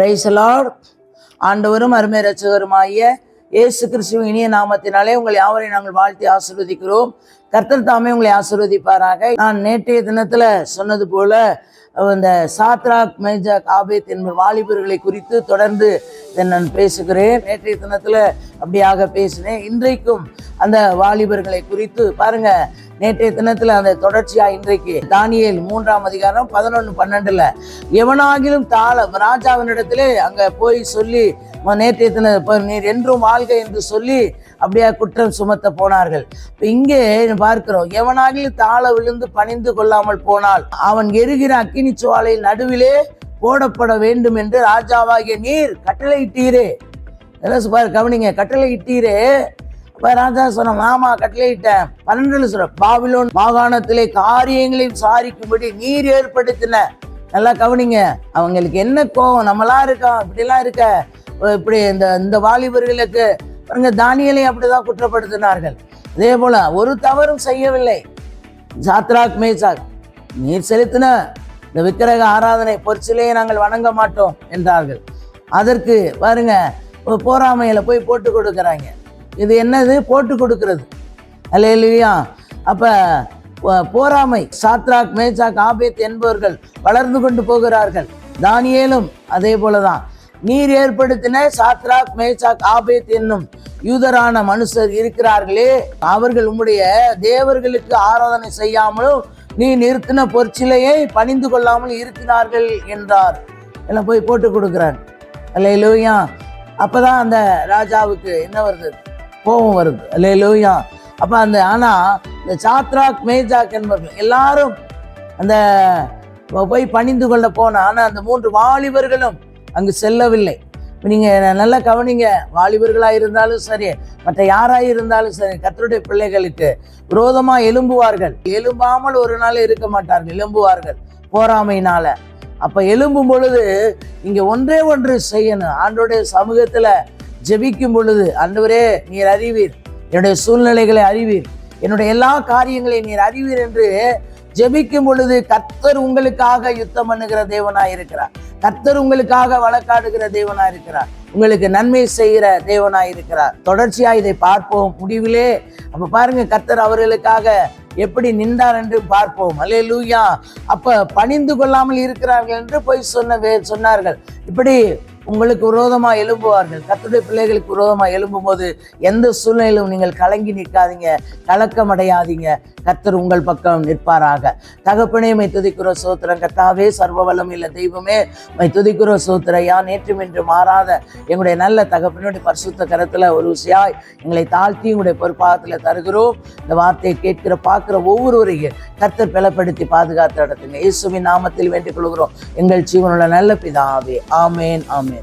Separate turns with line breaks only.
பிரைசலாட் ஆண்டவரும் அருமை ரட்சகருமாகிய இயேசு கிறிஸ்துவ இனிய நாமத்தினாலே உங்களை யாவரையும் நாங்கள் வாழ்த்தி ஆசிர்வதிக்கிறோம். கர்த்தர் தாமே உங்களை ஆசிர்வதிப்பாராக. நான் நேற்றைய தினத்தில் சொன்னது போல இந்த சாத்ராக் மேஜாக் ஆபேத் என்பது வாலிபர்களை குறித்து தொடர்ந்து நான் பேசுகிறேன். நேற்றைய தினத்தில் அப்படியாக பேசினேன். இன்றைக்கும் அந்த வாலிபர்களை குறித்து பாருங்க. நேற்றைய தினத்துல அந்த தொடர்ச்சியா இன்றைக்கு தானியல் மூன்றாம் அதிகாரம் பதினொன்று பன்னெண்டுல எவனாகிலும் தாள ராஜாவினிடத்திலே அங்க போய் சொல்லி நேற்றைய தின நீர் என்றும் வாழ்க என்று சொல்லி அப்படியே குற்றம் சுமத்த போனார்கள். இப்ப இங்கே பார்க்கிறோம் எவனாகிலும் தாள விழுந்து பணிந்து கொள்ளாமல் போனால் அவன் எரிகிற அக்கினி சுவாலையின் நடுவிலே போடப்பட வேண்டும் என்று ராஜாவாகிய நீர் கட்டளையிட்டீரே. என்ன பாரு கவனிங்க கட்டளையிட்டீரே. இப்போ ராஜா சொன்ன ஆமா கட்டளையிட்ட பன்னெண்டு சொல்ற பாபிலோன் மாகாணத்திலே காரியங்களையும் சாரிக்கும்படி நீர் ஏற்படுத்தின. நல்லா கவனிங்க அவங்களுக்கு என்ன கோவம் நம்மளா இருக்கோம் இப்படிலாம் இருக்க. இப்படி இந்த இந்த வாலிபர்களுக்கு பாருங்க தானியலை அப்படிதான் குற்றப்படுத்தினார்கள். அதே போல ஒரு தவறும் செய்யவில்லை. ஜாத்ராக் மேசாக் நீர் செலுத்தின இந்த விக்கிரக ஆராதனை பொற்சிலையை நாங்கள் வணங்க மாட்டோம் என்றார்கள். அதற்கு பாருங்க ஒரு போராமையில போய் போட்டு கொடுக்குறாங்க. இது என்னது? போட்டு கொடுக்கிறது. அல்ல இல்லையா அப்போ போராமை சாத்ராக் மேசாக் ஆபேத் என்பவர்கள் வளர்ந்து கொண்டு போகிறார்கள். தானியேலும் அதே போலதான். நீர் ஏற்படுத்தின சாத்ராக் மேசாக் ஆபேத் என்னும் யூதரான மனுஷர் இருக்கிறார்களே. அவர்கள் உம்முடைய தேவர்களுக்கு ஆராதனை செய்யாமலும் நீ நிறுத்தின பொற்சிலையை பணிந்து கொள்ளாமல் இருக்கிறார்கள் என்றார். எல்லாம் போய் போட்டு கொடுக்குறார். அல்லையிலூயா அப்பதான் அந்த ராஜாவுக்கு என்ன வருது? கோபம் வருது. இல்லை லோயா அப்போ அந்த ஆனால் இந்த சாத்ராக் மேஜாக் என்பவர்கள் எல்லாரும் அந்த போய் பணிந்து கொள்ள போன ஆனால் அந்த மூன்று வாலிபர்களும் அங்கு செல்லவில்லை. நீங்கள் நல்லா கவனிங்க. வாலிபர்களாக இருந்தாலும் சரி மற்ற யாராக இருந்தாலும் சரி கத்தருடைய பிள்ளைகளுக்கு விரோதமாக எழும்புவார்கள். எழும்பாமல் ஒரு நாள் இருக்க மாட்டார்கள் எலும்புவார்கள் போராமையினால். அப்போ எழும்பும் பொழுது இங்கே ஒன்றே ஒன்று செய்யணும். ஆண்டோடைய சமூகத்தில் ஜெபிக்கும் பொழுது அன்றுவரே நீர் அறிவீர். என்னுடைய சூழ்நிலைகளை அறிவீர். என்னுடைய எல்லா காரியங்களையும் நீர் அறிவீர் என்று ஜெபிக்கும் பொழுது கர்த்தர் உங்களுக்காக யுத்தம் பண்ணுகிற தேவனா இருக்கிறார். கர்த்தர் உங்களுக்காக வழக்காடுகிற தேவனாக இருக்கிறார். உங்களுக்கு நன்மை செய்கிற தேவனா இருக்கிறார். தொடர்ச்சியா இதை பார்ப்போம். முடிவிலே. அப்ப பாருங்க கர்த்தர் அவர்களுக்காக எப்படி நின்றார் என்று பார்ப்போம். அல்லே லூயா அப்ப பணிந்து கொள்ளாமல் இருக்கிறார்கள் என்று போய் சொன்ன வே- சொன்னார்கள். இப்படி உங்களுக்கு விரோதமாக எழும்புவார்கள். கத்துடைய பிள்ளைகளுக்கு விரோதமாக எழும்பும் போது எந்த சூழ்நிலையிலும் நீங்கள் கலங்கி நிற்காதீங்க. கலக்கம் அடையாதீங்க கர்த்தர் உங்கள் பக்கம் நிற்பாராக. தகப்பனே மை துதிக்கிற சோத்திரம். கத்தாவே சர்வ வல்லம் தெய்வமே மை துதிக்கிற சோத்திரையா நேற்றும் என்று மாறாத எங்களுடைய நல்ல தகப்பனுடைய பரிசுத்த கரத்தில் ஒரு விஷயாய் எங்களை தாழ்த்தி உங்களுடைய பொறுப்பாகத்தில் தருகிறோம். இந்த வார்த்தையை கேட்கிற பார்க்குற ஒவ்வொருவரையும் கத்தர் பலப்படுத்தி பாதுகாத்து நடத்துங்க. இயேசுவின் நாமத்தில் வேண்டிக் கொள்கிறோம். எங்கள் ஜீவனுள்ள நல்ல பிதாவே. ஆமேன் ஆமேன்.